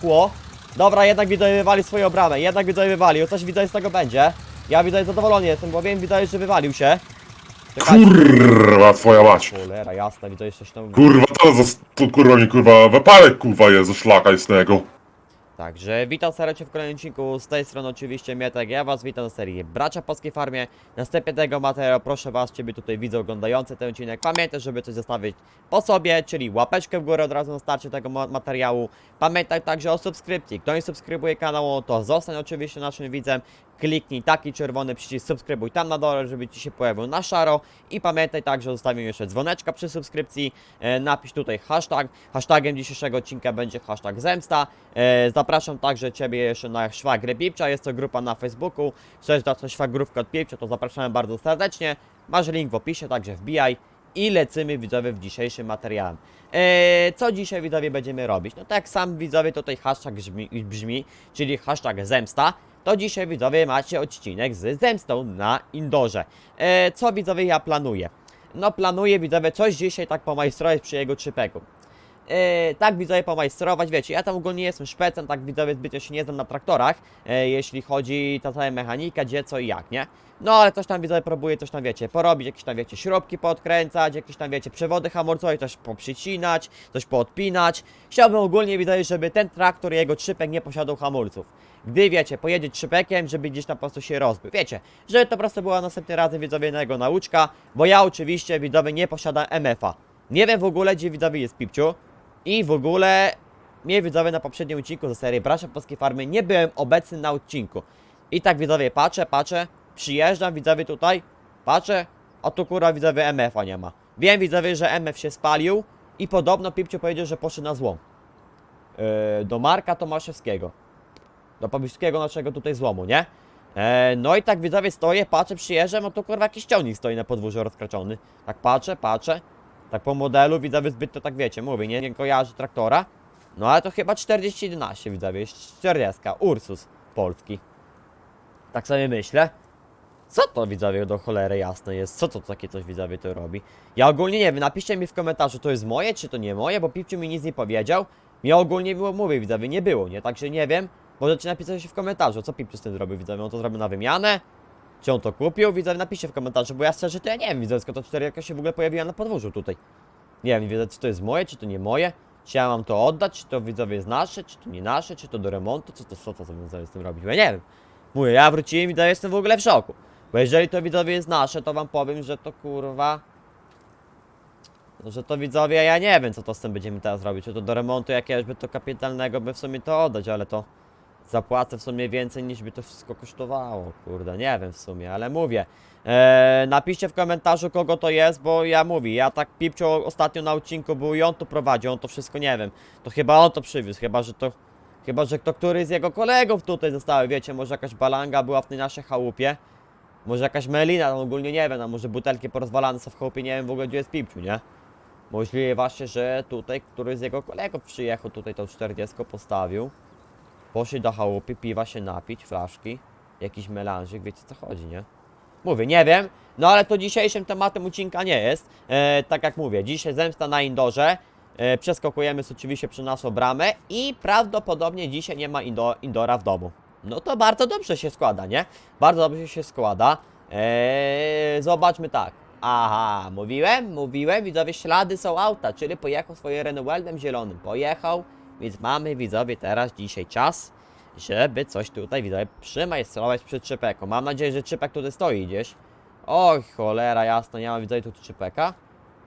Kło. Dobra, jednak widzowie wywalił swoją bramę, jednak widzowie wywalił, coś widzowie z tego będzie. Ja widzowie zadowolony jestem, bo wiem widzowie, że wywalił się. Czekajcie. Kurwa, twoja mać. Cholera, jasna, widzowie coś tam... Kurwa, to, za, to kurwa mi kurwa wyparek kurwa jest ze szlaka istnego. Także witam serdecznie w kolejnym odcinku, z tej strony oczywiście Mietek, ja was witam na serii Bracia Polskiej Farmie. Następnie tego materiału proszę was, ciebie tutaj widzę oglądający ten odcinek, pamiętaj, żeby coś zostawić po sobie, czyli łapeczkę w górę od razu na starcie tego ma- materiału. Pamiętaj także o subskrypcji, kto nie subskrybuje kanału, to zostań oczywiście naszym widzem. Kliknij taki czerwony przycisk subskrybuj tam na dole, żeby Ci się pojawił na szaro. I pamiętaj także o zostawieniu jeszcze dzwoneczka przy subskrypcji, e, napisz tutaj hashtag, hashtagiem dzisiejszego odcinka będzie hashtag zemsta, e, zapraszam także Ciebie jeszcze na szwagrę Pipcza, jest to grupa na Facebooku, chcesz dać szwagrówkę od Pipcza, to zapraszamy bardzo serdecznie, masz link w opisie, także wbijaj. I lecimy widzowie w dzisiejszym materiałem. E, co dzisiaj widzowie będziemy robić? No tak sam widzowie tutaj hashtag brzmi, brzmi czyli hashtag zemsta, to dzisiaj widzowie macie odcinek z zemstą na indorze. E, co widzowie ja planuję? No planuję widzowie coś dzisiaj tak pomajstrować przy jego czypeku. E, tak widzowie pomajstrować, wiecie, ja tam ogólnie jestem szpecem, tak widzowie zbytnio się nie znam na traktorach, e, jeśli chodzi ta cała mechanika, gdzie, co i jak, nie? No ale coś tam widzowie próbuję, coś tam wiecie, porobić, jakieś tam wiecie, śrubki podkręcać, jakieś tam wiecie, przewody hamulcowe, coś poprzycinać, coś poodpinać. Chciałbym ogólnie widzowie, żeby ten traktor i jego trzypek nie posiadał hamulców. Gdy wiecie, pojedzie trzypekiem, żeby gdzieś tam po prostu się rozbił. Wiecie, żeby to po prostu była następnym razem widzowie na jego nauczka, bo ja oczywiście widzowie nie posiadam MF-a. Nie wiem w ogóle, gdzie widzowie jest Pipciu i w ogóle mnie widzowie na poprzednim odcinku ze serii Bracia Polskiej Farmy nie byłem obecny na odcinku. I tak widzowie patrzę, patrzę, przyjeżdżam widzowie tutaj, patrzę, a tu kurwa widzowie MF-a nie ma. Wiem widzowie, że MF się spalił i podobno Pipciu powiedział, że poszedł na złom. Yy, do Marka Tomaszewskiego. Do pobliskiego naszego tutaj złomu, nie? E, no i tak widzowie stoję, patrzę, przyjeżdżam, a tu kurwa jakiś ciągnik stoi na podwórzu rozkraczony. Tak patrzę, patrzę. Tak po modelu widzowie zbyt to tak wiecie, mówię, nie, nie kojarzy traktora. No ale to chyba 4011 widzowie, jest 40, Ursus polski. Tak sobie myślę. Co to widzowie do cholery jasne jest? Co to takie coś widzowie to robi? Ja ogólnie nie wiem, napiszcie mi w komentarzu, to jest moje, czy to nie moje, bo Pipciu mi nic nie powiedział. Ja ogólnie było, mówię widzowie, nie było, nie? Także nie wiem. Możecie napisać się w komentarzu, co Pipciu z tym zrobił, widzowie. On to zrobił na wymianę? Czy on to kupił? Widzowie, napiszcie w komentarzu, bo ja szczerze to ja nie wiem, widzowie, skąd to 4 jakaś się w ogóle pojawiła na podwórzu tutaj. Nie wiem, widzowie, czy to jest moje, czy to nie moje. Czy ja mam to oddać, czy to widzowie jest nasze, czy to nie nasze, czy to do remontu, co to, co to sobie z tym robić, bo ja nie wiem. Mówię, ja wróciłem i jestem w ogóle w szoku. Bo jeżeli to widzowie jest nasze, to wam powiem, że to kurwa... Że to widzowie, ja nie wiem co to z tym będziemy teraz robić. Czy to do remontu jakiegoś by to kapitalnego by w sumie to oddać, ale to zapłacę w sumie więcej niż by to wszystko kosztowało. Kurde, nie wiem w sumie, ale mówię. Eee, napiszcie w komentarzu kogo to jest, bo ja mówię, ja tak pipciu ostatnio na odcinku był i on to prowadził, on to wszystko nie wiem. To chyba on to przywiózł, chyba że to. Chyba, że to któryś z jego kolegów tutaj zostały, wiecie, może jakaś balanga była w tej naszej chałupie. Może jakaś melina, no ogólnie nie wiem, a może butelki porozwalane są w chałupie, nie wiem w ogóle gdzie jest pipciu, nie? Możliwe właśnie, że tutaj któryś z jego kolegów przyjechał, tutaj tą 40 postawił. Poszli do chałupy, piwa się napić, flaszki, jakiś melanżyk, wiecie co chodzi, nie? Mówię, nie wiem, no ale to dzisiejszym tematem odcinka nie jest. E, tak jak mówię, dzisiaj zemsta na indorze. E, przeskakujemy oczywiście przy naszą bramę i prawdopodobnie dzisiaj nie ma indo, indora w domu. No to bardzo dobrze się składa, nie? Bardzo dobrze się składa. Eee, zobaczmy tak. Aha, mówiłem, mówiłem, widzowie, ślady są auta, czyli pojechał swoim Renaultem zielonym. Pojechał, więc mamy, widzowie, teraz dzisiaj czas, żeby coś tutaj, widzowie, przymajstrować przy trzypeku. Mam nadzieję, że trzypek tutaj stoi gdzieś. Oj, cholera jasna, nie ma, widzowie, tu trzypeka.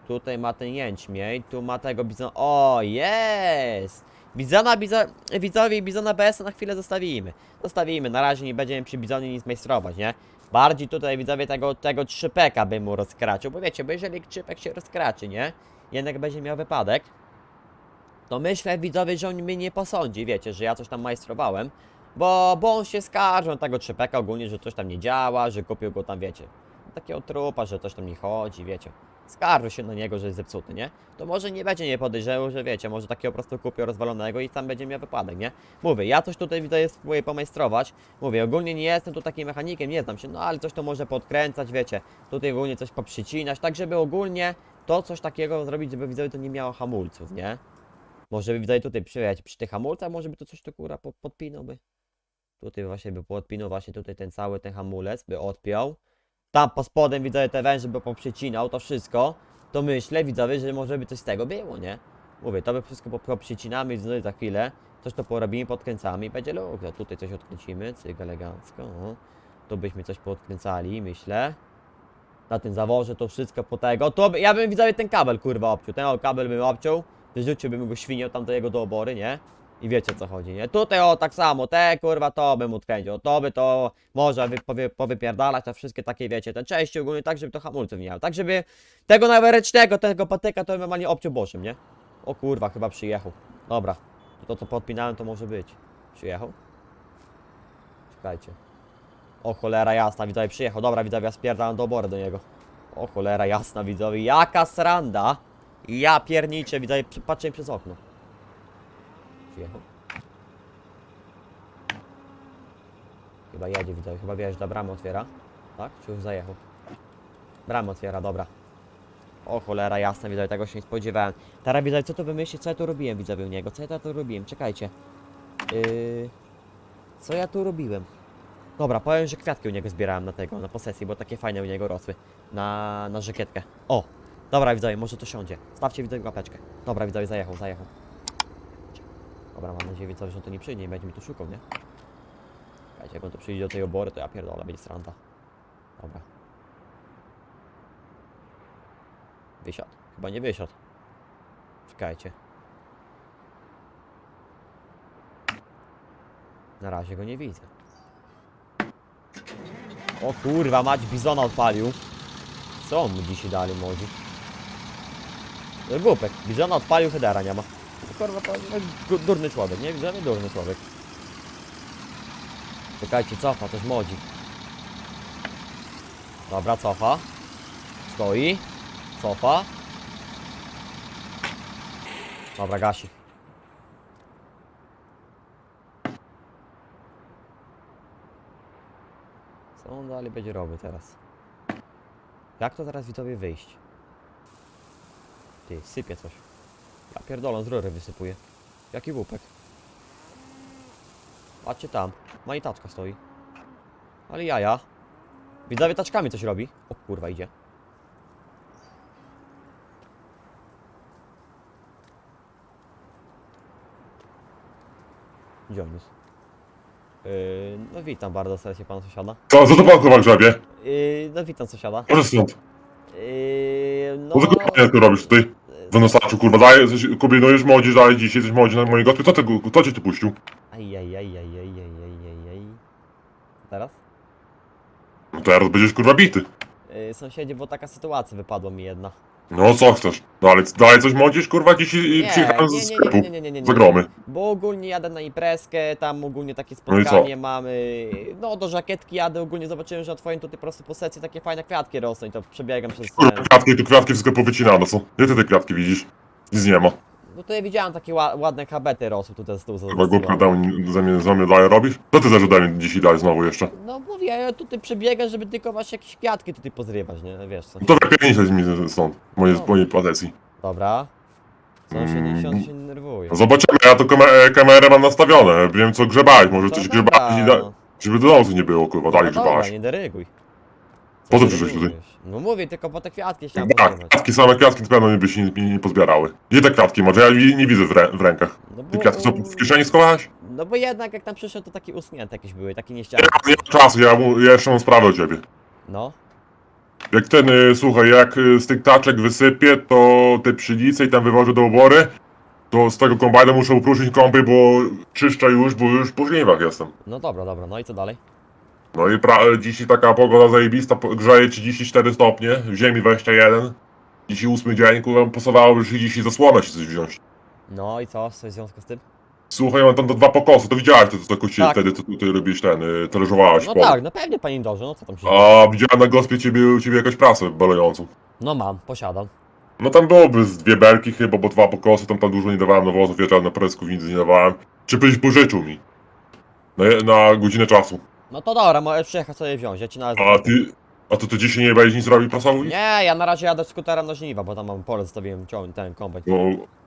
Tutaj ma ten jęczmień, tu ma tego bizona. O, jest! Bizona, bizo... widzowie i bizona BS na chwilę zostawimy. Zostawimy, na razie nie będziemy przy bizonie nic majstrować, nie? Bardziej tutaj widzowie tego, tego trzypeka bym mu rozkraczył, bo wiecie, bo jeżeli trzypek się rozkraczy, nie? Jednak będzie miał wypadek. To myślę widzowie, że on mnie nie posądzi, wiecie, że ja coś tam majstrowałem. Bo, bo on się skarży na tego trzypeka ogólnie, że coś tam nie działa, że kupił go tam, wiecie. Takiego trupa, że coś tam nie chodzi, wiecie. Skarży się na niego, że jest zepsuty, nie? To może nie będzie nie podejrzewał, że wiecie, może takiego po prostu kupił rozwalonego i tam będzie miał wypadek, nie? Mówię, ja coś tutaj widzę spróbuję pomajstrować. Mówię, ogólnie nie jestem tu takim mechanikiem, nie znam się, no ale coś to może podkręcać, wiecie. Tutaj ogólnie coś poprzycinać, tak żeby ogólnie to coś takiego zrobić, żeby widzowie to nie miało hamulców, nie? Może by widzowie tutaj przyjechać przy tych hamulcach, może by to coś tu kurwa po- podpinał by. Tutaj właśnie by podpinał właśnie tutaj ten cały ten hamulec, by odpiął. Tam po spodem widzowie te węże by poprzecinał, to wszystko. To myślę widzowie, że może by coś z tego było, nie? Mówię, to by wszystko po- poprzecinamy widzowie za chwilę. Coś to porobimy, podkręcamy i będzie luk. No tutaj coś odkręcimy, cyk elegancko. O. Tu byśmy coś podkręcali, myślę. Na tym zaworze to wszystko po tego. To by, ja bym widzowie ten kabel kurwa obciął. Ten kabel bym obciął. Wyrzuciłbym go świnią tam do jego do obory, nie? I wiecie o co chodzi, nie? Tutaj o tak samo, te kurwa to bym odkręcił. To by to może wy, powy, powypierdalać, a wszystkie takie wiecie, ten części ogólnie tak, żeby to hamulców nie miało. Tak, żeby tego nawerecznego, tego patyka to bym normalnie obciął boszem, nie? O kurwa, chyba przyjechał. Dobra, to co podpinałem to może być. Przyjechał? Czekajcie. O cholera jasna, widzowie przyjechał. Dobra, widzowie, ja spierdalam do obory do niego. O cholera jasna, widzowie, jaka sranda. Ja pierniczę, przy- patrzę przez okno. Przyjechał. Chyba jedzie, widzowie, chyba wjeżdża, bramę otwiera. Tak? Czy już zajechał? Bramę otwiera, dobra. O cholera jasna, widzowie, tego się nie spodziewałem. Teraz widzowie, co to wymyślić, co ja tu robiłem, widzowie, u niego? Co ja tu robiłem? Czekajcie. Yy... Co ja tu robiłem? Dobra, powiem, że kwiatki u niego zbierałem na tego, na posesji, bo takie fajne u niego rosły. Na, na żekietkę. O! Dobra, widzowie, może to siądzie. Stawcie widzowie łapeczkę. Dobra, widzowie, zajechał, zajechał. Dobra, mam nadzieję, widzowie, że on tu nie przyjdzie i będzie mi tu szukał, nie? Słuchajcie, jak on tu przyjdzie do tej obory, to ja pierdolę, będzie stranta. Dobra. Wysiadł? Chyba nie wysiadł. Czekajcie. Na razie go nie widzę. O kurwa, mać bizona odpalił. Co mu dzisiaj dali młodzi? No głupek, bizona odpalił, headera nie ma. No Kurwa, to no, durny człowiek, nie? Widzę, durny człowiek. Czekajcie, cofa, też młodzi. Dobra, cofa. Stoi. Cofa. Dobra, gasi. Co on dalej będzie robił teraz? Jak to teraz widzowie wyjść? Ty, sypie coś. Ja pierdolę, z rury wysypuje. Jaki łupek. Patrzcie tam. Manitaczka stoi. Ale jaja. Widzowie taczkami coś robi. O kurwa, idzie. Gdzie on jest? Yy, no witam bardzo serdecznie pana sąsiada. Co, co to pan kurwa grzebie? Yy, no witam sąsiada. Może stąd. Yy, no... No co ty tu robisz tutaj? W nosaczu kurwa, daje, coś, kombinujesz młodzi, daje dzisiaj coś młodzi na mojej gospie. Co ty, kto cię tu puścił? Aj, aj, aj, aj, aj, aj, aj, aj, aj. Co teraz? No teraz będziesz kurwa bity. Yy, sąsiedzie, bo taka sytuacja wypadła mi jedna. No co chcesz? Dalej, dalej coś młodzisz kurwa dzisiaj i Nie, przyjechałem nie, z nie, sklepu. nie, nie, nie, nie, nie. Za gromy. Bo ogólnie jadę na imprezkę, tam ogólnie takie No i co? spotkanie mamy. No do żakietki jadę, ogólnie zobaczyłem, że na twoim tutaj po prostu po sekcji takie fajne kwiatki rosną i to przebiegam przez Kurwa, ten. kwiatki, tu kwiatki wszystko powycinane są. Gdzie ty te kwiatki widzisz? Nic nie ma. No tutaj widziałem takie ła ładne habety rosły tutaj z tyłu. za- Chyba za głupio dał ze mnie, ze mnie daje robisz? Co ty mnie dzisiaj dałeś znowu jeszcze? No mówię, ja tutaj przebiegam, żeby tylko właśnie jakieś kwiatki tutaj pozrywać, nie? Wiesz co. No to wypiernicz mi stąd, moje, No. z mojej pozycji. Dobra. Mm. się nerwuje. Zobaczymy, ja tu kamer kamerę mam nastawione, wiem co grzebałeś, może To coś grzebałeś i da... no. Żeby do nocy nie było, kurwa, dalej No grzebałeś. nie deryguj. Po co ty przyszłeś tutaj? No mówię, tylko po te kwiatki chciałem Tak, kwiatki, same kwiatki to pewno by się nie, nie pozbierały. Gdzie te kwiatki masz? Ja nie, nie widzę w, rę w rękach. No Te kwiatki co, w kieszeni schowałeś? No bo jednak jak tam przyszedł, to takie uschnięte jakieś były, takie Nie, nieściane. nie ma czasu, ja, mu- ja jeszcze mam sprawę o ciebie. No. Jak ten, y, słuchaj, jak y, z tych taczek wysypię, to te pszenice i tam wywożę do obory, to z tego kombajna muszę upruszyć kąpy, bo czyszczę już, bo już po żniwach jestem. No dobra, dobra, no i co dalej? No i pra- dzisiaj taka pogoda zajebista, po- grzeje 34 stopnie, w ziemi 21. Dzisiaj ósmy dzień, kurwa, pasowało już i dzisiaj zasłonę się coś wziąć. No i co? Coś w związku z tym? Słuchaj, mam tam dwa pokosy, to widziałeś to, co Tak. wtedy, co tutaj robisz ten, y, teleżowałeś No polu. tak, no pewnie pani Dorze, no co tam się A widziałem na gospie ciebie, u ciebie jakąś prasę balejącą. No mam, posiadam. No tam byłoby z dwie belki chyba, bo dwa pokosy, tam tam dużo nie dawałem nawozów, wieczorem na presku nic nie dawałem. Czy byś pożyczył mi? Na, na godzinę czasu. No to dobra, możesz przyjechać sobie wziąć, ja ci nawet... A ty, A to ty dzisiaj nie będziesz nic robić prasowy? Nie, ja na razie jadę skuterem na żniwa, bo tam mam pole, zostawiłem ciąg, ten kombajn. No,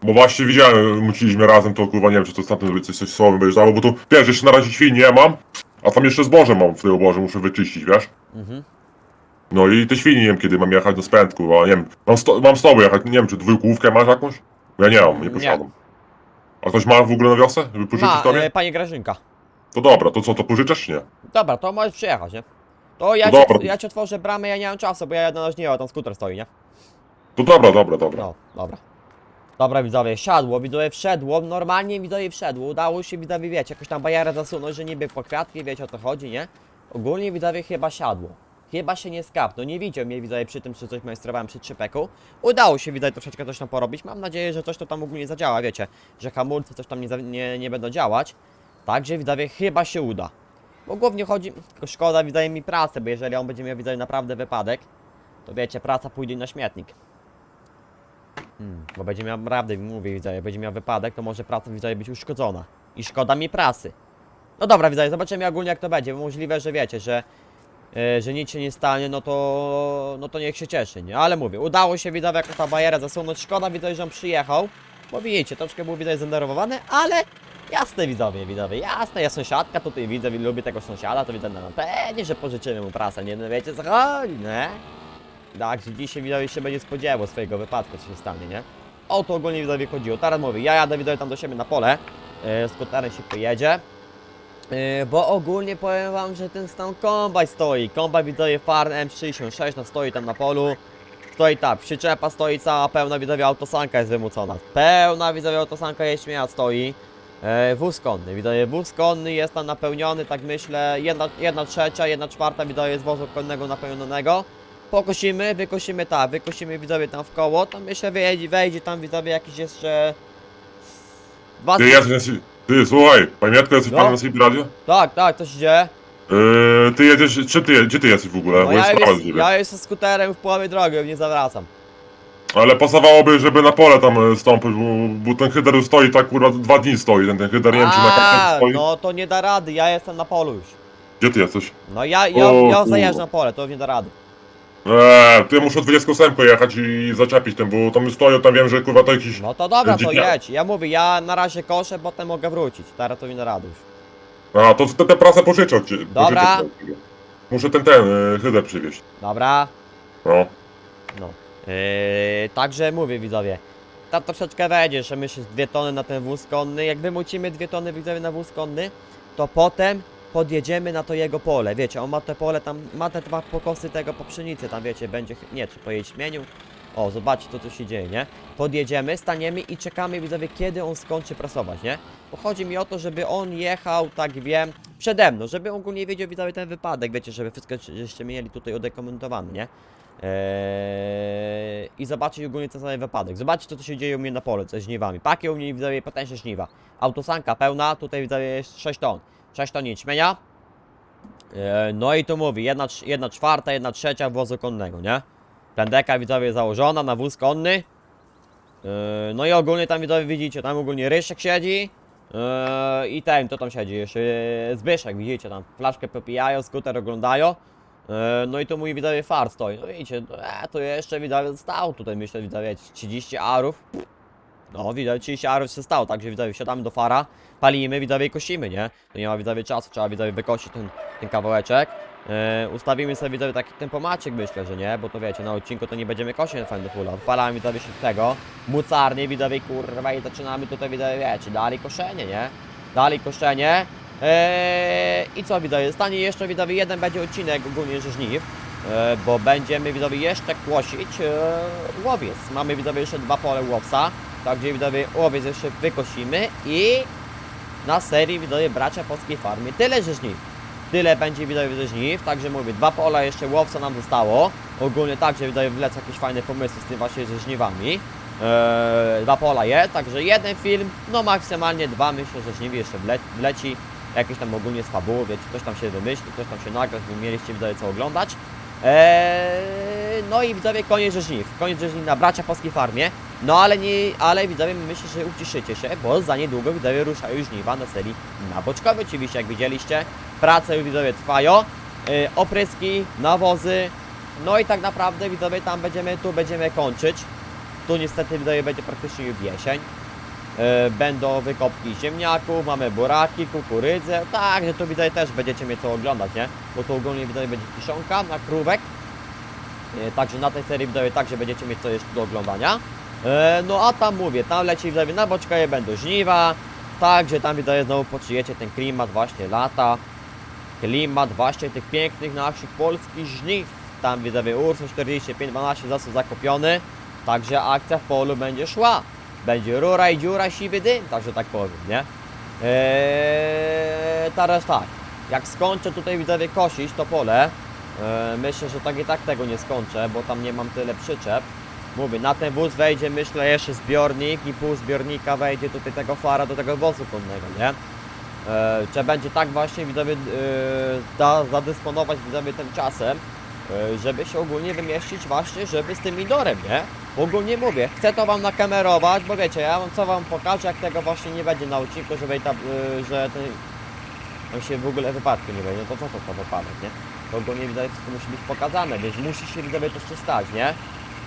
bo właśnie widziałem, muciliśmy razem, to kurwa nie wiem, czy to ostatnio coś, coś słowem będziesz dało, bo tu wiesz, jeszcze na razie świn nie mam, a tam jeszcze zboże mam w tej oborze, muszę wyczyścić, wiesz? Mhm. No i te świni nie wiem kiedy mam jechać do spęd, kurwa, nie wiem, mam, sto, mam z tobą jechać, nie wiem, czy dwójkówkę masz jakąś? Bo ja nie mam, nie posiadam. A ktoś ma w ogóle na wiosę, żeby pożyczyć Ma, tobie? e, panie Grażynka. To dobra, to co, to pożyczasz nie? Dobra, to możesz przyjechać, nie? To ja, No ci, dobra. ja ci otworzę bramę, ja nie mam czasu, bo ja jadę na żniwa, tam skuter stoi, nie? To dobra, dobra, dobra. No, dobra. Dobra widzowie, siadło, widzowie wszedło, normalnie widzowie wszedło, udało się widzowie, wiecie, jakoś tam bajarę zasunąć, że niby po kwiatki, wiecie o co chodzi, nie? Ogólnie widzowie chyba siadło. Chyba się nie skapnął, nie widział mnie widzowie przy tym, czy coś majstrowałem przy trzypeku. Udało się widzowie troszeczkę coś tam porobić, mam nadzieję, że coś to tam ogólnie zadziała, wiecie, że hamulce coś tam nie, za- nie, nie będą działać. Także widzowie chyba się uda. Bo głównie chodzi, tylko szkoda widzowie mi pracę, bo jeżeli on będzie miał widzowie naprawdę wypadek, to wiecie, praca pójdzie na śmietnik. Hmm, bo będzie miał, naprawdę mówię widzowie, będzie miał wypadek, to może praca widzowie być uszkodzona. I szkoda mi prasy. No dobra widzowie, zobaczymy ogólnie jak to będzie, bo możliwe, że wiecie, że, e, że nic się nie stanie, no to, no to niech się cieszy, nie? Ale mówię, udało się widzowie jako ta bajera zasunąć, szkoda widzowie, że on przyjechał, bo widzicie, troszkę był widzowie zdenerwowany, ale jasne widzowie, widzowie, jasne, ja sąsiadka tutaj widzę, lubię tego sąsiada, to widzę, no pewnie, że pożyczymy mu prasę, nie? No wiecie co chodzi, nie? Tak, że dzisiaj widzowie się będzie spodziewał swojego wypadku, co się stanie, nie? O to ogólnie widzowie chodziło. Teraz mówię, ja jadę widzowie tam do siebie na pole, yy, skuterem się pojedzie. Yy, bo ogólnie powiem wam, że ten stan kombaj stoi. Kombaj widzowie Farm M66 no stoi tam na polu. Stoi tak, przyczepa stoi cała pełna, widzowie autosanka jest wymucona. Pełna widzowie autosanka jeśmiała stoi. E, wóz konny, widzowie wóz konny jest tam napełniony, tak myślę, jedna, jedna trzecia, jedna czwarta widzowie jest wozu konnego napełnionego. Pokosimy, wykosimy tak, wykosimy widzowie tam w koło, tam myślę wejdzie, wejdzie tam widzowie jakiś jeszcze... Dwa... Ty jesteś, ty słuchaj, pamiętko jesteś No. pan na sobie radio? Tak, tak, to się dzieje. Ty jedziesz, czy ty, gdzie ty jesteś w ogóle? No ja, jest ja jestem skuterem w połowie drogi, nie zawracam. Ale pasowałoby, żeby na pole tam e, stąpić, bo, bo ten hyder już stoi tak kurwa dwa dni stoi, ten, ten hyder nie wiem czy na A, stoi. no to nie da rady, ja jestem na polu już. Gdzie ty jesteś? No ja, ja, O, ja kurwa. zajeżdżam na pole, to nie da rady. Eee, ty muszę 28 jechać i zaczepić tym, bo tam stoją, tam wiem, że kurwa to jakiś... No to dobra, to Dzikia. jedź. Ja mówię, ja na razie koszę, potem mogę wrócić. Teraz to da rady już. A, to te, te prasę pożyczę od ciebie. Dobra. pożyczę od ciebie. Muszę ten, ten, e, hyder przywieźć. Dobra, No. Yy, także mówię widzowie. Tam troszeczkę wejdzie, że myślę, dwie tony na ten wóz konny. Jak wymucimy dwie tony widzowie na wóz konny, to potem podjedziemy na to jego pole. Wiecie, on ma te pole tam, ma te dwa pokosy tego po pszenicy, tam wiecie, będzie, nie, czy po jej śmieniu. O, zobaczcie to, co się dzieje, nie? Podjedziemy, staniemy i czekamy, widzowie, kiedy on skończy prasować, nie? Bo chodzi mi o to, żeby on jechał, tak wiem, przede mną, żeby ogólnie wiedział, widzowie, ten wypadek, wiecie, żeby wszystko żeście mieli tutaj udokumentowane, nie? Eee, I zobaczyć ogólnie ten cały wypadek. Zobaczcie, co tu się dzieje u mnie na polu, ze żniwami. Paki u mnie, widzowie, potężne żniwa. Autosanka pełna, tutaj, widzowie, jest 6 ton. 6 ton jęczmienia. Eee, no i tu mówi, jedna, trz- jedna czwarta, jedna trzecia wozu konnego, nie? Pędeka widzowie założona na wóz konny. Eee, no i ogólnie tam widzowie widzicie, tam ogólnie Ryszek siedzi. Eee, I ten, to tam siedzi jeszcze eee, Zbyszek, widzicie tam, flaszkę popijają, skuter oglądają. Eee, no i tu mój widzowie far stoi, no widzicie, e, to jeszcze widzowie stał tutaj, myślę widzowie 30 arów. No widzowie 30 arów się stało, także widzowie wsiadamy do fara, palimy, widzowie kosimy, nie? To nie ma widzowie czasu, trzeba widzowie wykosić ten, ten kawałeczek. E, ustawimy sobie widzowie taki tempomacik myślę, że nie, bo to wiecie, na odcinku to nie będziemy kosić na fajny full. Odpalamy widzowie się tego, mucarnie widzowie kurwa i zaczynamy tutaj widzowie wiecie, dalej koszenie, nie? Dalej koszenie. Eee, I co widzowie, stanie jeszcze widzowie jeden będzie odcinek ogólnie że żniw. E, bo będziemy widzowie jeszcze kłosić e, łowiec. Mamy widzowie jeszcze dwa pole łowca, także widzowie łowiec jeszcze wykosimy i na serii widzowie bracia polskiej farmy tyle żniw. Tyle będzie widzowie ze żniw, także mówię, dwa pola jeszcze łowca nam zostało. Ogólnie także widzowie wlecą jakieś fajne pomysły z tym właśnie ze żniwami. Eee, dwa pola jest, także jeden film, no maksymalnie dwa myślę, że żniwi jeszcze wle wleci. Jakieś tam ogólnie z fabuły, wiecie, coś tam się wymyśli, coś tam się nagra, żeby mieliście widzowie co oglądać. Eee, no i widzowie koniec żniw, koniec żniw na bracia polskiej farmie. No ale nie, ale widzowie myślę, że uciszycie się, bo za niedługo widzowie ruszają żniwa na serii na Boczkowie oczywiście, jak widzieliście. Prace widzowie trwają, e, opryski, nawozy, No i tak naprawdę widzowie tam będziemy, tu będziemy kończyć. Tu niestety widzowie będzie praktycznie już jesień. E, Będą wykopki ziemniaków, mamy buraki, kukurydzę. Tak, że tu widzowie też będziecie mieć co oglądać, nie? Bo tu ogólnie widzowie będzie kiszonka na krówek. E, Także na tej serii widzowie także będziecie mieć co jeszcze do oglądania. E, No a tam mówię, tam leci widzowie na boczkaje będą żniwa. Także tam widzowie znowu poczujecie ten klimat właśnie lata. Klimat właśnie tych pięknych naszych polskich żniw. Tam widzowie Ursus 4512 został zakupiony. Także akcja w polu będzie szła. Będzie rura i dziura, siwy dym, także tak powiem, nie? Eee, teraz tak, jak skończę tutaj widzowie kosić to pole, eee, myślę, że tak i tak tego nie skończę, bo tam nie mam tyle przyczep. Mówię, na ten wóz wejdzie myślę jeszcze zbiornik i pół zbiornika wejdzie tutaj tego fara do tego wozu konnego, nie? E, Trzeba będzie tak właśnie widzowie e, da, zadysponować widzowie tym czasem, e, żeby się ogólnie wymieścić właśnie, żeby z tym indorem, nie? Bo ogólnie mówię, chcę to wam nakamerować, bo wiecie, ja wam co wam pokażę, jak tego właśnie nie będzie na odcinku, żeby ta, e, że ten, on się w ogóle wypadku nie będzie, no to co to za wypadek, nie? To ogólnie widzowie wszystko musi być pokazane, więc musi się widzowie to się stać, nie?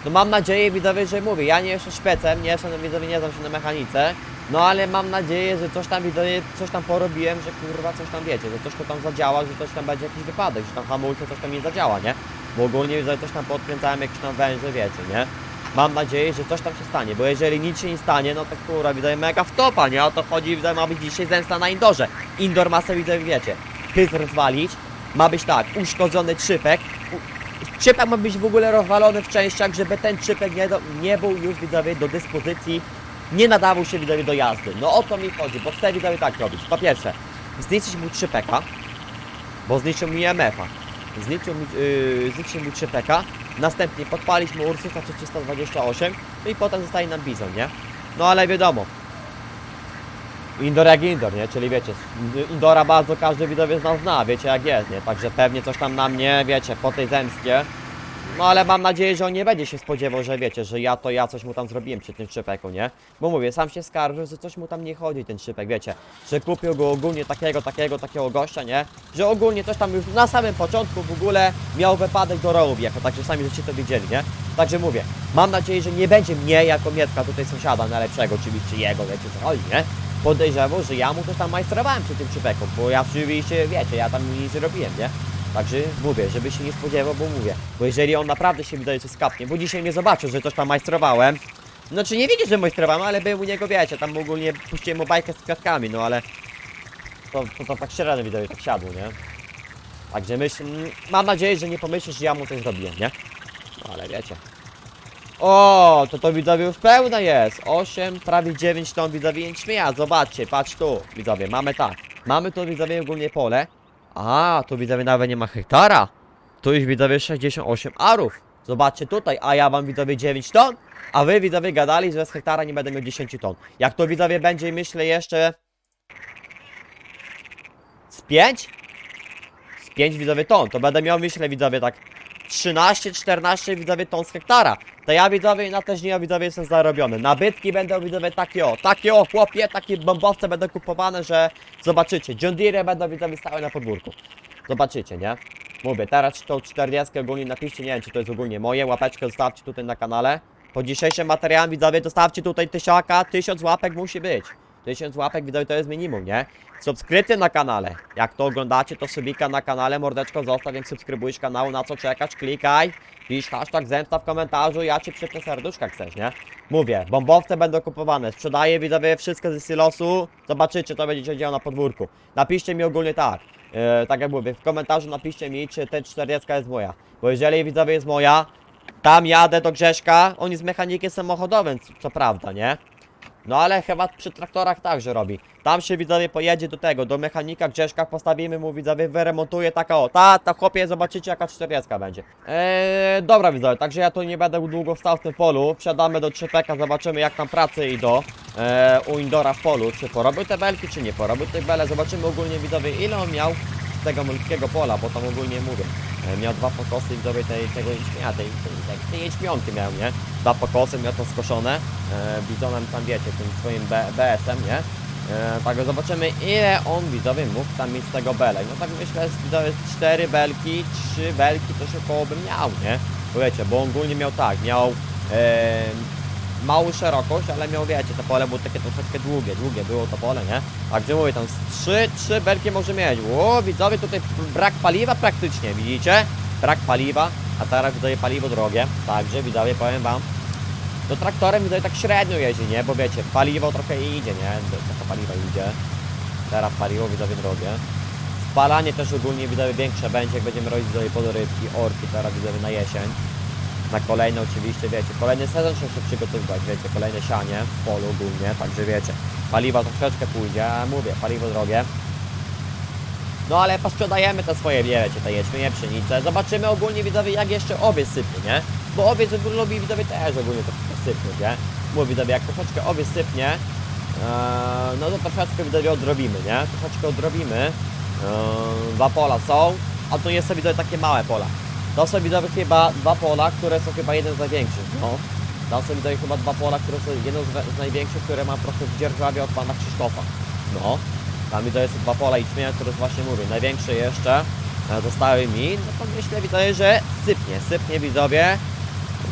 No mam nadzieję widzowie, że mówię, ja nie jestem szpecem, nie jestem widzowie, nie znam się na mechanice, no ale mam nadzieję, że coś tam widzowie, coś tam porobiłem, że kurwa coś tam wiecie, że coś to tam zadziała, że coś tam będzie jakiś wypadek, że tam hamulce coś tam nie zadziała, nie? Bo ogólnie widzowie coś tam podkręcałem jakieś tam węże, wiecie, nie? Mam nadzieję, że coś tam się stanie, bo jeżeli nic się nie stanie, no to kurwa widzowie mega wtopa, nie? O to chodzi, widzowie ma być dzisiaj zemsta na indorze. Indoor ma sobie widzowie, wiecie, pysk rozwalić, ma być tak, uszkodzony trzypek, u- Trzypek ma być w ogóle rozwalony w częściach, żeby ten trzypek nie, do, nie był już widzowie do dyspozycji, nie nadawał się widzowie do jazdy. No o to mi chodzi, bo chcę widzowie tak robić. Po pierwsze, zniszczyć mu trzypeka, bo zniszczył mi MF-a. Zniszczył mi, yy, mi trzypeka, następnie podpalić mu Ursusa 328, no i potem zostaje nam Bizon, nie? No ale wiadomo, Indoor jak indoor, nie? Czyli wiecie, Indora bardzo każdy widowiec nas zna, wiecie jak jest, nie? Także pewnie coś tam na mnie, wiecie, po tej zemstie. No ale mam nadzieję, że on nie będzie się spodziewał, że wiecie, że ja to ja coś mu tam zrobiłem przy tym szczypeku, nie? Bo mówię, sam się skarżył, że coś mu tam nie chodzi ten szczypek, wiecie, że kupił go ogólnie takiego, takiego, takiego gościa, nie? Że ogólnie coś tam już na samym początku w ogóle miał wypadek do rowu wjechał, także sami żeście to widzieli, nie? Także mówię, mam nadzieję, że nie będzie mnie jako Mietka tutaj sąsiada najlepszego, oczywiście jego, wiecie co chodzi, nie? podejrzewał, że ja mu coś tam majstrowałem przy tym przypeku, bo ja oczywiście, wiecie, ja tam nic nie robiłem, nie? Także mówię, żeby się nie spodziewał, bo mówię, bo jeżeli on naprawdę się wydaje coś skapnie, bo dzisiaj nie zobaczył, że coś tam majstrowałem, znaczy nie widzi, że majstrowałem, ale był u niego, wiecie, tam ogólnie puściłem mu bajkę z kwiatkami, no ale to, to, to tak średnio widzowie tak siadło, nie? Także myśl, mam nadzieję, że nie pomyślisz, że ja mu coś zrobiłem, nie? No ale wiecie. O, to to widzowie już pełne jest. 8, prawie 9 ton widzowie jęczmienia. Zobaczcie, patrz tu, widzowie, mamy tak. Mamy tu widzowie ogólnie pole. A, tu widzowie nawet nie ma hektara. Tu już widzowie 68 arów. Zobaczcie tutaj, a ja wam widzowie 9 ton. A wy widzowie gadali, że z hektara nie będę miał 10 ton. Jak to widzowie będzie, myślę jeszcze... Z 5? Z 5 widzowie ton. To będę miał, myślę widzowie tak 13-14 widzowie ton z hektara. To ja widzowie na te żniwa widzowie jestem zarobiony. Nabytki będą widzowie takie o, takie o chłopie, takie bombowce będą kupowane, że zobaczycie. John Deere będą widzowie stały na podwórku. Zobaczycie, nie? Mówię, teraz tą 40 ogólnie napiszcie, nie wiem czy to jest ogólnie moje, łapeczkę zostawcie tutaj na kanale. Po dzisiejszym materiałem widzowie dostawcie tutaj tysiaka, tysiąc łapek musi być. Tysiąc łapek widzowie to jest minimum, nie? Subskrypcje na kanale. Jak to oglądacie, to subika na kanale, mordeczko zostaw, więc subskrybujesz kanału, na co czekasz, klikaj. Pisz hashtag zemsta w komentarzu, ja ci przypnę serduszka chcesz, nie? Mówię, bombowce będą kupowane, sprzedaję widzowie wszystko ze silosu, zobaczycie, to będzie się działo na podwórku. Napiszcie mi ogólnie tak, e, tak jak mówię, w komentarzu napiszcie mi, czy ten 40 jest moja. Bo jeżeli widzowie jest moja, tam jadę do Grzeszka, on jest mechanikiem samochodowym, co prawda, nie? No ale chyba przy traktorach także robi. Tam się widzowie pojedzie do tego, do mechanika Grzeszka, postawimy mu widzowie, wyremontuje taka o, ta, ta chłopie, zobaczycie jaka 40 będzie. Eee, dobra widzowie, także ja tu nie będę długo stał w tym polu, wsiadamy do trzepeka, zobaczymy jak tam prace idą eee, u Indora w polu, czy porobił te belki, czy nie porobił te bele, zobaczymy ogólnie widzowie ile on miał tego malutkiego pola, bo tam ogólnie mówię. E, Miał dwa pokosy widzowie tej, tego jęczmienia, tej, tej, tej, jęczmionki miał, nie? Dwa pokosy, miał to skoszone, e, bizonem tam wiecie, tym swoim B, BS-em, nie? E, także zobaczymy ile on widzowie mógł tam mieć z tego belek. No tak myślę, że widzowie 4 belki, 3 belki to się koło bym miał, nie? Bo wiecie, bo ogólnie miał tak, miał e, małą szerokość, ale miał wiecie, to pole było takie troszeczkę długie, długie było to pole, nie? Także mówię tam z 3, 3 belki może mieć. O, widzowie tutaj brak paliwa praktycznie, widzicie? Brak paliwa, a teraz widzowie paliwo drogie, także widzowie powiem wam, no traktorem widzowie tak średnio jeździ, nie? Bo wiecie, paliwo trochę idzie, nie? Trochę paliwa idzie. Teraz paliwo widzowie drogie. Spalanie też ogólnie widzowie większe będzie, jak będziemy robić widzowie podorywki, orki teraz widzowie na jesień. Na kolejne oczywiście, wiecie, kolejny sezon trzeba się przygotowywać, wiecie, kolejne sianie w polu ogólnie, także wiecie, paliwa troszeczkę pójdzie, mówię, paliwo drogie. No ale posprzedajemy te swoje, wiecie, te jęczmienie, pszenice. Zobaczymy ogólnie widzowie jak jeszcze owiec sypnie, nie? Bo owiec lubi widzowie też ogólnie to sypnie, nie? Mówi widzowie, jak troszeczkę owiec sypnie, eee, no to troszeczkę widzowie odrobimy, nie? Troszeczkę odrobimy. Eee, dwa pola są, a tu jest to widzowie takie małe pola. To są widzowie chyba dwa pola, które są chyba jeden z największych, no. Tam są widzowie chyba dwa pola, które są jedno z, z największych, które ma po prostu w dzierżawie od pana Krzysztofa. No. Tam widzowie są dwa pola i ćmienia, które właśnie mówię, największe jeszcze e, zostały mi, no to myślę widzowie, że sypnie, sypnie widzowie.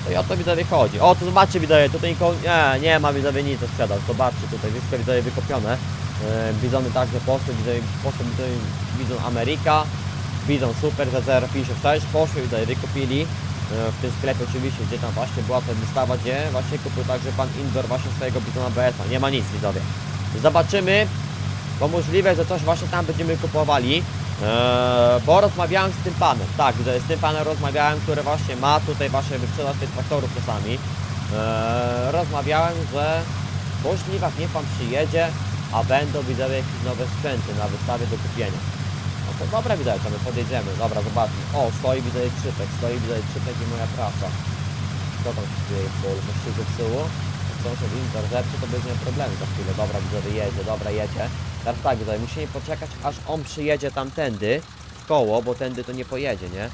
No i o to widzowie chodzi. O, to zobaczcie widzowie, tutaj nikogo, nie, nie ma widzowie nic do sprzedać, zobaczcie tutaj, wszystko widzowie wykopione. E, Bizony także poszły, widzowie, poszły widzowie, Bizon Ameryka, Bizon Super za 0,56, poszły widzowie, wykupili. e, W tym sklepie oczywiście, gdzie tam właśnie była ta wystawa, gdzie właśnie kupił także pan Indoor właśnie swojego Bizona BS-a. Nie ma nic widzowie. Zobaczymy, bo możliwe, że coś właśnie tam będziemy kupowali. Eee, bo rozmawiałem z tym panem, tak, z tym panem rozmawiałem, który właśnie ma tutaj właśnie wyprzedać tych traktorów czasami. Eee, rozmawiałem, że możliwe, niech pan przyjedzie, a będą widzowie jakieś nowe sprzęty na wystawie do kupienia. No to dobra my podjedziemy, dobra, zobaczmy. O, stoi widzowie krzypek, stoi widzowie krzypek i moja prasa. Co tam się dzieje w polu? Coś się zepsuło? Jak sąsiad Inter zepsuł, to będzie problemy za chwilę. Dobra, widzowie jedzie, dobra, jedzie. Teraz tak, widzowie, musimy poczekać, aż on przyjedzie tamtędy, w koło, bo tędy to nie pojedzie, nie?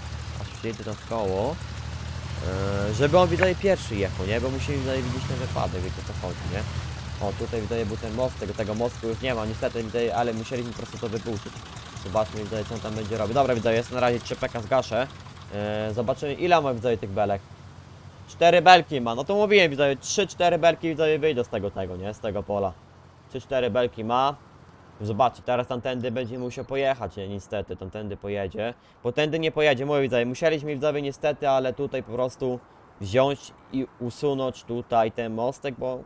Aż przyjedzie tam w koło. Eee, żeby on widzowie pierwszy jechał, nie? Bo musimy widzieć ten wypadek, wiecie co chodzi, nie? O, tutaj widzowie był ten most, tego, tego mostu już nie ma, niestety ale musieliśmy po prostu to wypuścić. Zobaczmy widzowie, co on tam będzie robił. Dobra, widzowie, jest na razie 3 peka zgaszę. Eee, zobaczymy, ile ma widzowie tych belek. Cztery belki ma, no to mówiłem widzowie, 3-4 belki widzowie wyjdą z tego tego, nie? Z tego pola. 3-4 belki ma. Zobaczcie, teraz tamtędy będzie musiał pojechać, nie? niestety, tamtędy pojedzie. Bo tędy nie pojedzie, mówię widzowie, musieliśmy widzowie niestety, ale tutaj po prostu wziąć i usunąć tutaj ten mostek, bo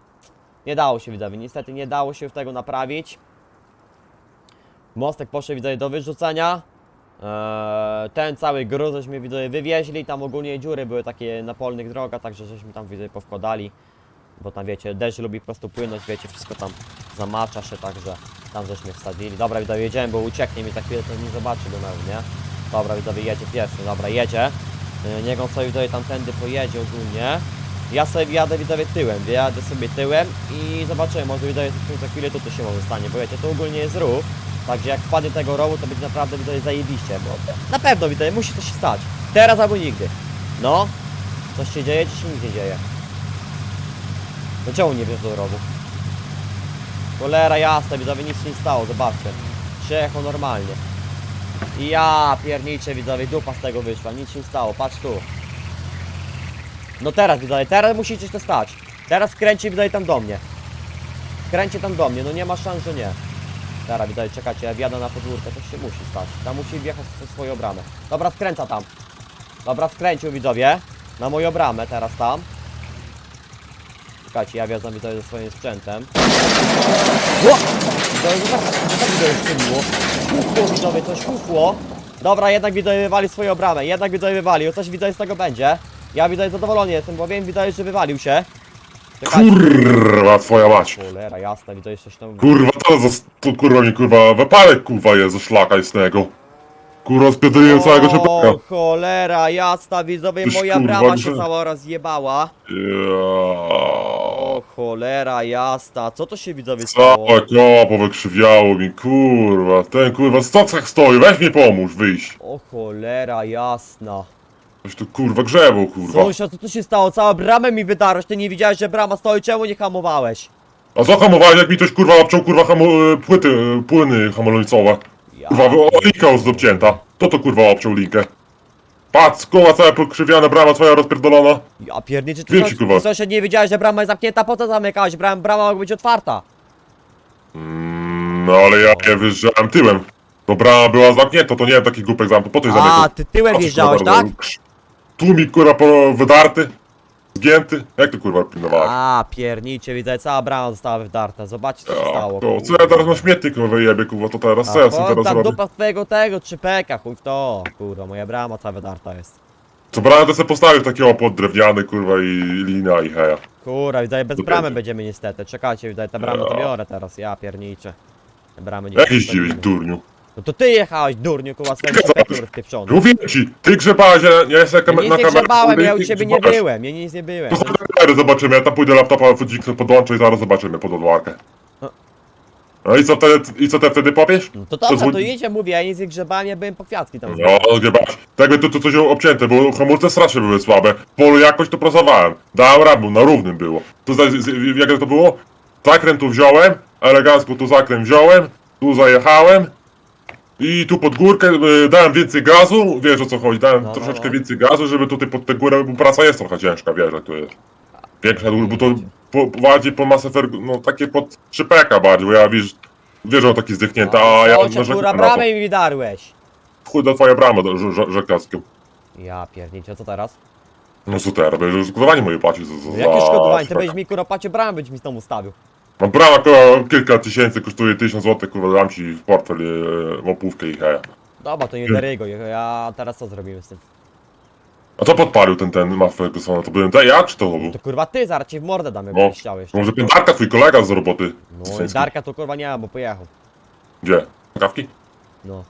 nie dało się widzowie, niestety nie dało się tego naprawić. Mostek poszedł widzowie do wyrzucenia. Eee, ten cały gruz żeśmy widzowie wywieźli, tam ogólnie dziury były takie na polnych drogach, także żeśmy tam widzowie powkładali. Bo tam wiecie, deszcz lubi po prostu płynąć, wiecie, wszystko tam zamacza się, także tam żeśmy wsadzili. Dobra, widzowie, jedziemy, bo ucieknie mi za chwilę, to nie zobaczy do nas, nie? Dobra, widzowie, jedzie pierwszy, dobra, jedzie. Yy, Niech on sobie widzowie tamtędy pojedzie ogólnie. Ja sobie jadę widzowie tyłem, jadę sobie tyłem i zobaczymy, może widzowie za chwilę to, to się może stanie, bo wiecie, to ogólnie jest rów. Także jak wpadnie tego rowu, to będzie naprawdę widzowie zajebiście, bo na pewno widzowie musi coś się stać. Teraz albo nigdy. No, coś się dzieje, czy się nic nie dzieje? No czemu nie wiesz do rowu? Cholera jasna, widzowie, nic się nie stało, zobaczcie. Przejechał normalnie. I ja pierniczę, widzowie, dupa z tego wyszła, nic się nie stało, patrz tu. No teraz, widzowie, teraz musi coś to stać. Teraz kręci, widzowie, tam do mnie. Kręci tam do mnie, no nie ma szans, że nie. Teraz, widzowie, czekajcie, ja wjadę na podwórkę, coś się musi stać. Tam musi wjechać w swoją bramę. Dobra, skręca tam. Dobra, skręcił, widzowie. Na moją bramę teraz tam. Czekajcie, ja wjazdam widzowie ze swoim sprzętem. Ło! Widzowie, tak widzowie coś hukło. Dobra, jednak widzowie wywali swoją bramę, jednak widzowie wywalił, coś widzowie z tego będzie. Ja widzowie zadowolony jestem, bo wiem widzowie, że wywalił się. Czekajcie. Kurwa, twoja mać. Cholera, tam... Kurwa, to, za, to kurwa nie kurwa, wypadek kurwa jest ze szlaka jasnego. Kurwa, spierdoliłem całego O, cholera, jasna, widzowie, Tyż, moja kurwa, brama się grze- cała rozjebała. O, cholera, jasna, co to się widzowie stało? Całe koło powykrzywiało mi, kurwa. Ten kurwa w stocach stoi, weź mi pomóż wyjść. O, cholera, jasna. Coś tu kurwa grzebał, kurwa. Sąsiad, co tu się stało? Całą bramę mi wydarłeś, ty nie widziałeś, że brama stoi, czemu nie hamowałeś? A co hamowałeś, jak mi ktoś kurwa obciął kurwa hamo, e, płyty, e, płyny hamulcowe? Ja, Kurwa, o, linka obcięta. Kto to kurwa obciął linkę? Patrz, koła cała pokrzywiana, brama twoja rozpierdolona. ja pierniczy, ty, Wielki coś, kurwa. ty sąsiad nie wiedziałeś, że brama jest zamknięta, po co zamykałeś? Brama, brama mogła być otwarta. Mm, no ale ja nie wyjeżdżałem tyłem. To brama była zamknięta, to nie wiem, taki głupek zamknął. Po to jest A, ty tyłem wjeżdżałeś, tak? Tłumik kurwa po wydarty, zgięty. Jak ty kurwa pilnowałeś? A, piernicie, widzę, cała brama została wdarta. Zobaczcie, co się Ja, stało. to, co ja teraz na śmietnik kurwa wyjebie, kurwa, to teraz co ja z tym teraz tam robię? dupa twojego tego, trzypeka, chuj w to. Kurwa, moja brama cała wydarta jest. Co brałem, to sobie postawił taki opłot drewniany, kurwa, i lina, i heja. Kurwa, widzę, bez bramy będzie. będziemy niestety. Czekajcie, widzę, te bramy to Ja. biorę teraz, ja pierniczę. Te bramy nie Jak jeździłeś, durniu? No to ty jechałeś, durniu, się. trzypekur wpieprzony. Mówię ci, ty grzebałeś, ja, ja jestem Ja kam- nic na nie grzebałem, ja u ciebie nie byłem, ja nic nie byłem. To sobie kamery zobaczymy, ja tam pójdę laptopa Fujitsu podłączę i zaraz zobaczymy pod odwarkę. No. No i co wtedy, i co ty wtedy powiesz? No to dobrze, to idzie, mówię, ja nic nie grzebałem, ja byłem po kwiatki tam. No, grzebałeś. Tego to, to coś obcięte, bo hamulce strasznie były słabe. Polu jakoś to pracowałem. Dałem radę, na równym było. To za, z- jak to było? Zakręt tu wziąłem, elegancko tu zakręt wziąłem, tu zajechałem. I tu pod górkę y, dałem więcej gazu, wiesz o co chodzi, dałem No, no, troszeczkę no. więcej gazu, żeby tutaj pod tę górę, bo praca jest trochę ciężka, wiesz jak to jest. Większa, bo to po, bardziej po masę, no takie pod szypeka bardziej, bo ja wiesz, wiesz, że on taki zdechnięty, a ja Co cię, narzekam kurwa, na to. bramę mi darłeś. Chuj do twoja brama, rzekawską. Ja pierniczę, co teraz? No co teraz, będziesz szkodowanie moje płacić za, za, No jakie szkodowanie, ty szpeka. będziesz mi kurwa płacił bramę, będziesz mi znowu stawił. No brama kurwa, kilka tysięcy, kosztuje tysiąc złotych, kurwa, dam ci w portfel e, łapówkę i heja. Dobra, to nie derygo, ja teraz co zrobimy z tym? A co podpalił ten, ten Matt Ferguson? To byłem to ja, czy to? To kurwa ty, zaraz ci w mordę damy, No. bo chciałeś. Może ten Darka, twój kolega z roboty. No i Darka to kurwa nie ma, bo pojechał. Gdzie? Kawki? No.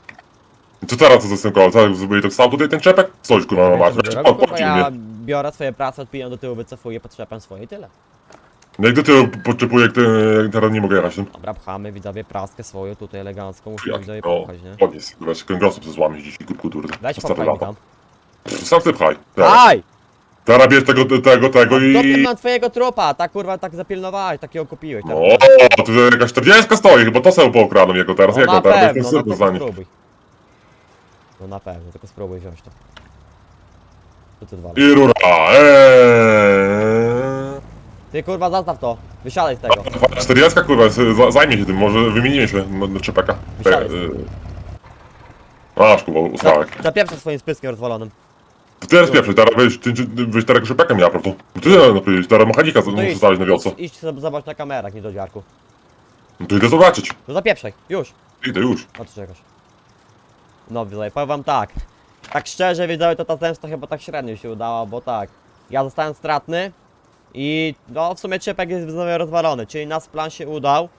I co teraz co z tym kołem? Co, zrobili tak stał tutaj ten czepek? Coś kurwa ma kurwa, ja biorę swoje prace, odpijam do tyłu, wycofuję, podczepiam swoje i tyle. No jak do tyłu podczepuję, jak, teraz nie mogę jechać? Dobra, pchamy, widzowie, praskę swoją tutaj elegancką, musimy widzowie No, popchać, nie? podnieś, weź kręgosłup ze złamie dziś, kubku turdy. Weź Stare popchaj mi tam. Sam ty pchaj. Teraz, Aj! teraz bierz tego, tego, tego Dopiero i... mam twojego trupa, tak kurwa, tak zapilnowałeś, takiego kupiłeś. tak. O, tu jakaś 40 stoi, chyba to sobie pookradam jego teraz, no jak na teraz pewno, no no, to zdanie. spróbuj. No na pewno, tylko spróbuj wziąć to. Tu ty dwa. I rura, eee. Ty kurwa, zastaw to, wysiadaj z tego. 40 kurwa, z- za- zajmie się tym, może wymienimy się na, na czepeka. Wysiadaj. Masz kurwa, usławek. Zapieprzę swoim spyskiem rozwalonym. To teraz pierwszy, teraz weź, ty, ty, weź teraz szepekiem ja, prawda? Ty no powiedzieć, teraz mechanika To muszę stawić na wiosce. idź, sobie zobacz na kamerach, nie do dziarku. No to idę zobaczyć. No zapieprzaj, już. Idę już. No to czekasz. No widzowie, powiem wam tak. Tak szczerze widzowie, to ta zemsta chyba tak średnio się udała, bo tak. Ja zostałem stratny i no w sumie czepek jest znowu rozwalony, czyli nas plan się udał.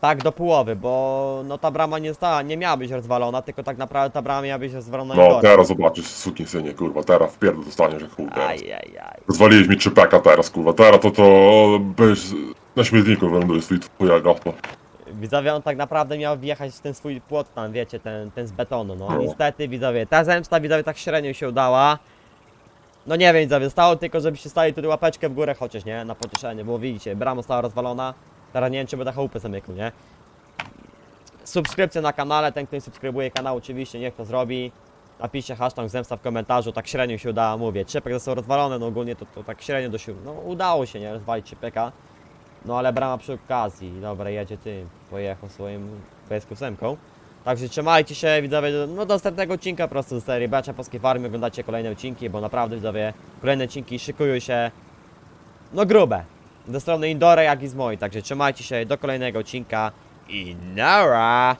Tak do połowy, bo no ta brama nie stała, nie miała być rozwalona, tylko tak naprawdę ta brama miała być rozwalona No niedorem. teraz zobaczysz, sukin synie, kurwa, teraz w pierdol dostaniesz jak chuj teraz. Ajajaj. Rozwaliłeś mi czepeka teraz, kurwa, teraz to to byś na śmietniku wyląduje swój twoja gafla. Widzowie, on tak naprawdę miał wjechać w ten swój płot tam, wiecie, ten, ten z betonu, no. No. Niestety, widzowie, ta zemsta, widzowie, tak średnio się udała. No nie wiem, widzowie, zostało tylko, żebyście stali tutaj łapeczkę w górę chociaż, nie? Na pocieszenie, bo widzicie, brama została rozwalona. Teraz nie wiem, czy będę chałupę zamykał, nie? Subskrypcja na kanale, ten, kto nie subskrybuje kanał, oczywiście, niech to zrobi. Napiszcie hashtag zemsta w komentarzu, tak średnio się udało, mówię. Czepek został rozwalony, no ogólnie to, to tak średnio do sił. No udało się, nie? Rozwalić czepeka. No ale brama przy okazji, dobra, jedzie tym, pojechał swoim PS8. Także trzymajcie się, widzowie, no do następnego odcinka prostu z serii Bacza Polskiej Farmy, oglądacie kolejne odcinki, bo naprawdę, widzowie, kolejne odcinki szykują się, no grube, ze strony Indora jak i z mojej, także trzymajcie się, do kolejnego odcinka i nara!